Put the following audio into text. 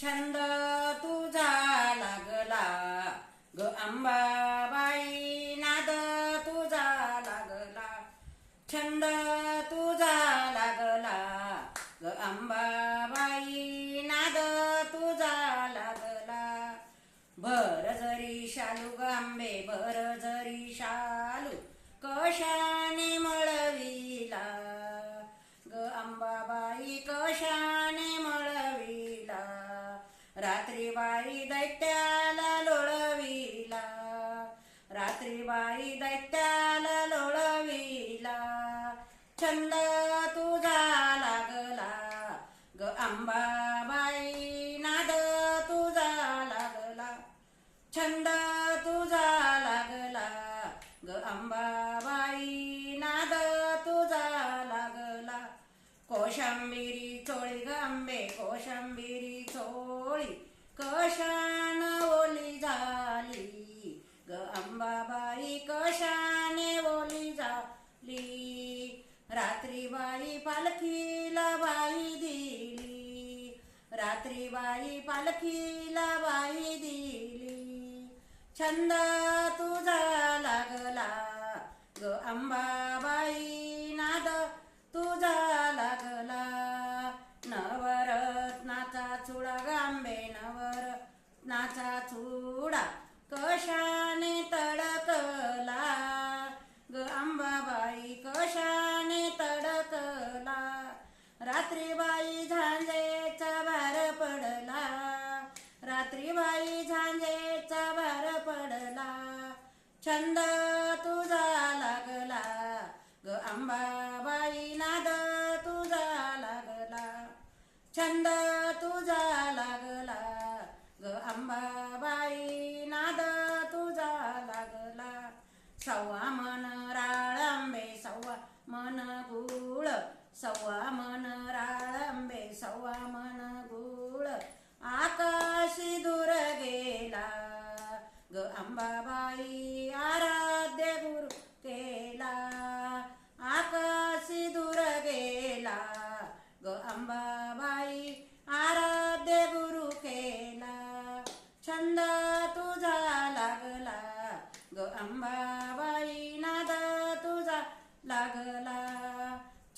छंद तुझा लागला. ग अंबाबाई नाद तुझा लागला. छंद तुझा लागला. ग अंबाबाई नाद तुझा लागला. भर जरी शालू ग आंबे भर जरी शालू कशाने दैत्याला लोळविला. रात्रीबाई दैत्याला लोळविला. छंद तुझा लागला. ग अंबाबाई नाद तुझा लागला. छंद तुझा लागला. ग अंबाबाई नाद तुझा लागला. कोशंबिरी चोळी ग आंबे कोशंबिरी चोळी. कशान ओली झाली? ग अंबाबाई कशाने ओली झाली? रात्रीबाई पालखीला बाई दिली. रात्रीबाई पालखीला बाई दिली. छंद तुझा नाचा चुडा कशाने तडकला? ग अंबाबाई कशाने तडकला? रात्रीबाई झांजेचा भार पडला. रात्रीबाई झांजेचा भार पडला. छंद तुझा लागला. ग अंबाबाई नाद तुझा लागला. छंद तुझा लागला. अंबाबाई नाद तुझा लागला. सव्वा मन राळंबे सव्वा मन गुळ. सव्वा मन राळंबे सव्वा मन गुळ. आकाशी दूर गेला. ग अंबाबाई